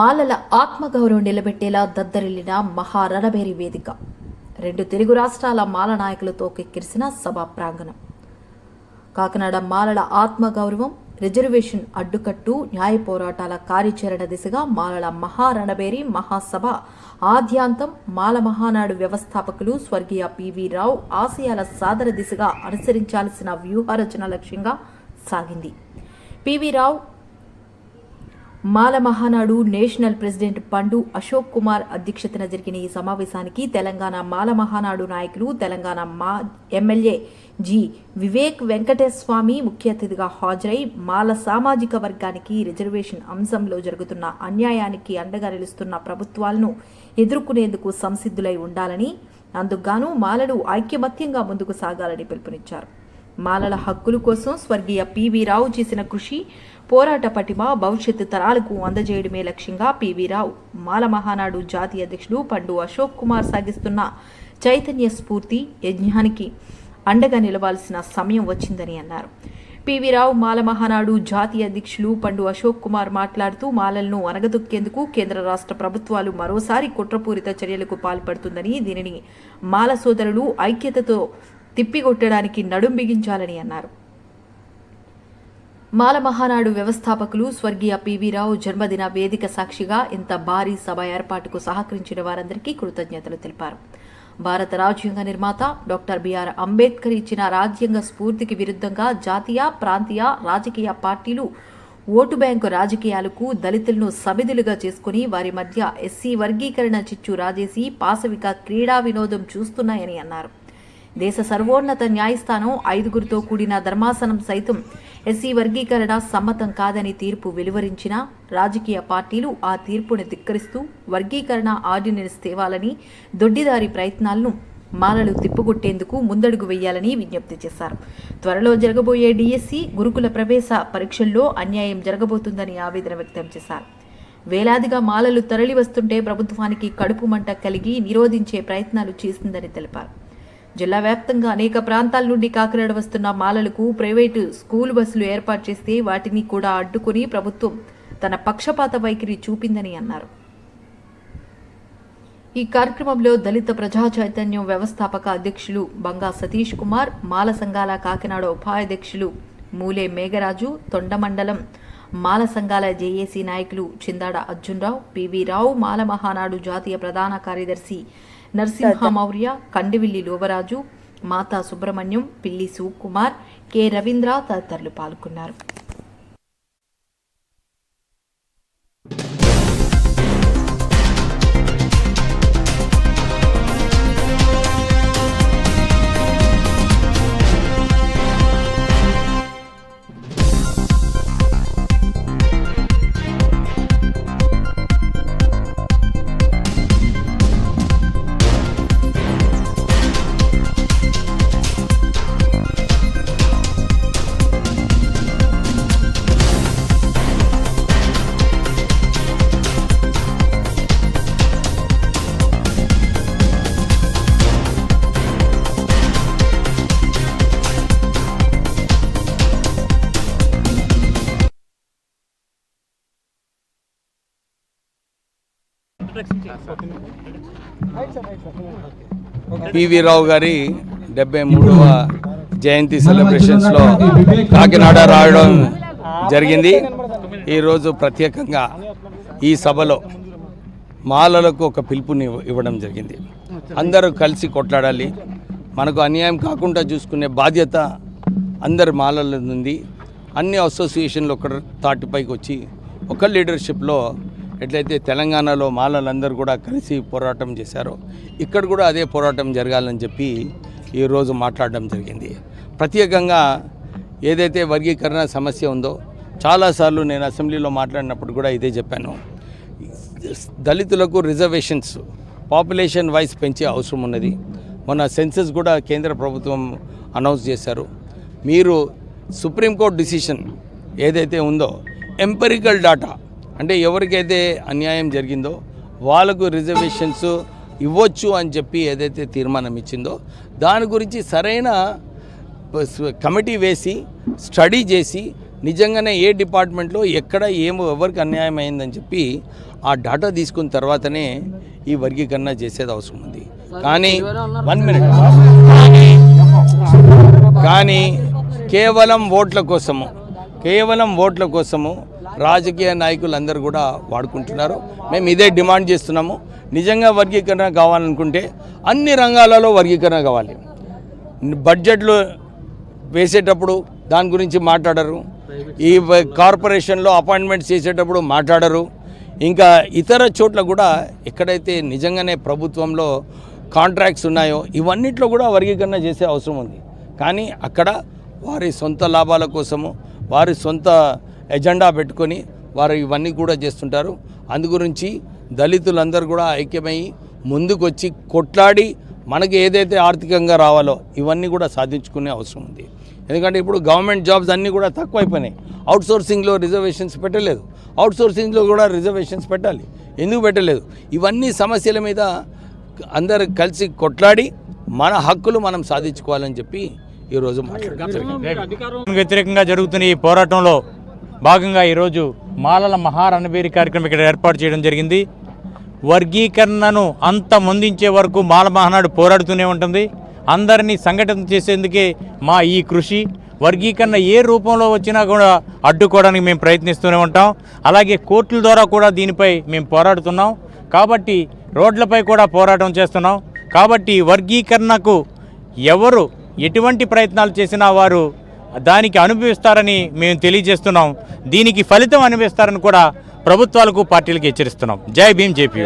మాలల ఆత్మగౌరవం నిలబెట్టేలా దద్దరిల్లిన మహారణబేరి వేదిక. రెండు తెలుగు రాష్ట్రాల మాల నాయకులతో కెక్కిరిసిన సభా ప్రాంగణం. కాకినాడ మాలల ఆత్మగౌరవం రిజర్వేషన్ అడ్డుకట్టు న్యాయ పోరాటాల కార్యాచరణ దిశగా మాలల మహారణబేరి మహాసభ ఆద్యాంతం మాల మహానాడు వ్యవస్థాపకులు స్వర్గీయ పివి రావు ఆశయాల సాధన దిశగా అనుసరించాల్సిన వ్యూహరచన లక్ష్యంగా సాగింది. P V Rao Mala Mahanadu national president Pandu Ashok Kumar అధ్యక్షతన జరిగిన ఈ సమావేశానికి తెలంగాణ మాల మహానాడు నాయకులు తెలంగాణ మా ఎమ్మెల్యే జి వివేక్ వెంకటేశ్వామి ముఖ్య అతిథిగా హాజరై మాల సామాజిక వర్గానికి రిజర్వేషన్ అంశంలో జరుగుతున్న అన్యాయానికి అండగా నిలుస్తున్న ప్రభుత్వాలను ఎదుర్కొనేందుకు సంసిద్ధులై ఉండాలని అందుకుగాను మాలలు ఐక్యమత్యంగా ముందుకు సాగాలని పిలుపునిచ్చారు. మాలల హక్కుల కోసం స్వర్గీయ పివి రావు చేసిన కృషి పోరాట పటిమ భవిష్యత్తు తరాలకు అందజేయడమే లక్ష్యంగా పివి రావు మాల మహానాడు జాతీయ అధ్యక్షులు పండు అశోక్ కుమార్ సాగిస్తున్న చైతన్య స్ఫూర్తి యజ్ఞానికి అండగా నిలవాల్సిన సమయం వచ్చిందని అన్నారు. పివి రావు మాల మహానాడు జాతీయ అధ్యక్షులు పండు అశోక్ కుమార్ మాట్లాడుతూ మాలలను అనగదొక్కేందుకు కేంద్ర రాష్ట్ర ప్రభుత్వాలు మరోసారి కుట్రపూరిత చర్యలకు పాల్పడుతుందని దీనిని మాల సోదరులు ఐక్యతతో తిప్పికొట్టడానికి నడుం బిగించాలని అన్నారు. మాల మహానాడు వ్యవస్థాపకులు స్వర్గీయ పివి రావు జన్మదిన వేదిక సాక్షిగా ఇంత భారీ సభ ఏర్పాటుకు సహకరించిన వారందరికీ కృతజ్ఞతలు తెలిపారు. భారత రాజ్యాంగ నిర్మాత డాక్టర్ బిఆర్ అంబేద్కర్ ఇచ్చిన రాజ్యాంగ స్ఫూర్తికి విరుద్ధంగా జాతీయ ప్రాంతీయ రాజకీయ పార్టీలు ఓటు బ్యాంకు రాజకీయాలకు దళితులను సమిధులుగా చేసుకుని వారి మధ్య ఎస్సీ వర్గీకరణ చిచ్చు రాజేసి పాశవిక క్రీడా వినోదం చూస్తున్నాయని అన్నారు. దేశ సర్వోన్నత న్యాయస్థానం ఐదుగురితో కూడిన ధర్మాసనం సైతం ఎస్సీ వర్గీకరణ సమ్మతం కాదని తీర్పు వెలువరించినా రాజకీయ పార్టీలు ఆ తీర్పును ధిక్కరిస్తూ వర్గీకరణ ఆర్డినెన్స్ తేవాలని దొడ్డిదారి ప్రయత్నాలను మాలలు తిప్పుకొట్టేందుకు ముందడుగు వేయాలని విజ్ఞప్తి చేశారు. త్వరలో జరగబోయే డిఎస్సి గురుకుల ప్రవేశ పరీక్షల్లో అన్యాయం జరగబోతుందని ఆవేదన వ్యక్తం చేశారు. వేలాదిగా మాలలు తరలి వస్తుంటే ప్రభుత్వానికి కడుపు మంట కలిగి నిరోధించే ప్రయత్నాలు చేసిందని తెలిపారు. జిల్లా వ్యాప్తంగా అనేక ప్రాంతాల నుండి కాకినాడ వస్తున్న మాలలకు ప్రైవేటు స్కూల్ బస్సులు ఏర్పాటు చేస్తే వాటిని కూడా అడ్డుకుని ప్రభుత్వం తన పక్షపాత వైఖరి చూపిందని అన్నారు. ఈ కార్యక్రమంలో దళిత ప్రజా చైతన్యం వ్యవస్థాపక అధ్యక్షులు బంగా సతీష్ కుమార్ మాల సంఘాల కాకినాడ ఉపాధ్యక్షులు మూలే మేఘరాజు తొండమండలం మాల సంఘాల జేఏసీ నాయకులు చిందాడ అర్జున్రావు పివి రావు మాల మహానాడు జాతీయ ప్రధాన కార్యదర్శి నరసింహ మౌర్య కండివిల్లి లోవరాజు మాతా సుబ్రహ్మణ్యం పిల్లి శివకుమార్ కె రవీంద్ర తదితరులు పాల్గొన్నారు. పివి రావు గారి డెబ్బై మూడవ జయంతి సెలబ్రేషన్స్లో కాకినాడ రావడం జరిగింది. ఈరోజు ప్రత్యేకంగా ఈ సభలో మాలలకు ఒక పిలుపుని ఇవ్వడం జరిగింది. అందరూ కలిసి కొట్లాడాలి. మనకు అన్యాయం కాకుండా చూసుకునే బాధ్యత అందరి మాలల ఉంది అన్ని అసోసియేషన్లు ఒక తాటిపైకి వచ్చి ఒక లీడర్షిప్లో ఎట్లయితే తెలంగాణలో మాలలందరూ కూడా కలిసి పోరాటం చేశారో ఇక్కడ కూడా అదే పోరాటం జరగాలని చెప్పి ఈరోజు మాట్లాడడం జరిగింది. ప్రత్యేకంగా ఏదైతే వర్గీకరణ సమస్య ఉందో చాలాసార్లు నేను అసెంబ్లీలో మాట్లాడినప్పుడు కూడా ఇదే చెప్పాను. దళితులకు రిజర్వేషన్స్ పాపులేషన్ వైజ్ పెంచే అవసరం ఉన్నది. మొన్న సెన్సస్ కూడా కేంద్ర ప్రభుత్వం అనౌన్స్ చేశారు. మీరు సుప్రీంకోర్టు డిసిషన్ ఏదైతే ఉందో ఎంపెరికల్ డాటా అంటే ఎవరికైతే అన్యాయం జరిగిందో వాళ్ళకు రిజర్వేషన్స్ ఇవ్వచ్చు అని చెప్పి ఏదైతే తీర్మానం ఇచ్చిందో దాని గురించి సరైన కమిటీ వేసి స్టడీ చేసి నిజంగానే ఏ డిపార్ట్మెంట్లో ఎక్కడ ఏమో ఎవరికి అన్యాయం అయిందని చెప్పి ఆ డాటా తీసుకున్న తర్వాతనే ఈ వర్గీకరణ చేసేది అవసరం ఉంది. కానీ వన్ మినిట్. కానీ కేవలం ఓట్ల కోసము కేవలం ఓట్ల కోసము రాజకీయ నాయకులందరూ కూడా వాడుకుంటున్నారు. మేము ఇదే డిమాండ్ చేస్తున్నాము. నిజంగా వర్గీకరణ కావాలనుకుంటే అన్ని రంగాలలో వర్గీకరణ కావాలి. బడ్జెట్లు వేసేటప్పుడు దాని గురించి మాట్లాడరు. ఈ కార్పొరేషన్లో అపాయింట్మెంట్స్ చేసేటప్పుడు మాట్లాడరు. ఇంకా ఇతర చోట్ల కూడా ఎక్కడైతే నిజంగానే ప్రభుత్వంలో కాంట్రాక్ట్స్ ఉన్నాయో ఇవన్నిట్లో కూడా వర్గీకరణ చేసే అవసరం ఉంది. కానీ అక్కడ వారి సొంత లాభాల కోసము వారి సొంత ఎజెండా పెట్టుకొని వారు ఇవన్నీ కూడా చేస్తుంటారు. అందు గురించి దళితులందరూ కూడా ఐక్యమై ముందుకొచ్చి కొట్లాడి మనకి ఏదైతే ఆర్థికంగా రావాలో ఇవన్నీ కూడా సాధించుకునే అవసరం ఉంది. ఎందుకంటే ఇప్పుడు గవర్నమెంట్ జాబ్స్ అన్నీ కూడా తక్కువైపోయినాయి. అవుట్ సోర్సింగ్లో రిజర్వేషన్స్ పెట్టలేదు. అవుట్ సోర్సింగ్లో కూడా రిజర్వేషన్స్ పెట్టాలి. ఎందుకు పెట్టలేదు? ఇవన్నీ సమస్యల మీద అందరు కలిసి కొట్లాడి మన హక్కులు మనం సాధించుకోవాలని చెప్పి ఈరోజు మాట్లాడుతున్నాం. వ్యతిరేకంగా జరుగుతున్న ఈ పోరాటంలో భాగంగా ఈరోజు మాలల మహారణబేరి కార్యక్రమం ఇక్కడ ఏర్పాటు చేయడం జరిగింది. వర్గీకరణను అంత ముందించే వరకు మాల మహానాడు పోరాడుతూనే ఉంటుంది. అందరినీ సంఘటన చేసేందుకే మా ఈ కృషి. వర్గీకరణ ఏ రూపంలో వచ్చినా కూడా అడ్డుకోవడానికి మేము ప్రయత్నిస్తూనే ఉంటాం. అలాగే కోర్టుల ద్వారా కూడా దీనిపై మేము పోరాడుతున్నాం. కాబట్టి రోడ్లపై కూడా పోరాటం చేస్తున్నాం. కాబట్టి వర్గీకరణకు ఎవరు ఎటువంటి ప్రయత్నాలు చేసినా వారు దానికి అనుభవిస్తారని మేము తెలియజేస్తున్నాం. దీనికి ఫలితం అనుభవిస్తారని కూడా ప్రభుత్వాలకు పార్టీలకు హెచ్చరిస్తున్నాం. జై భీమ్ జేపీ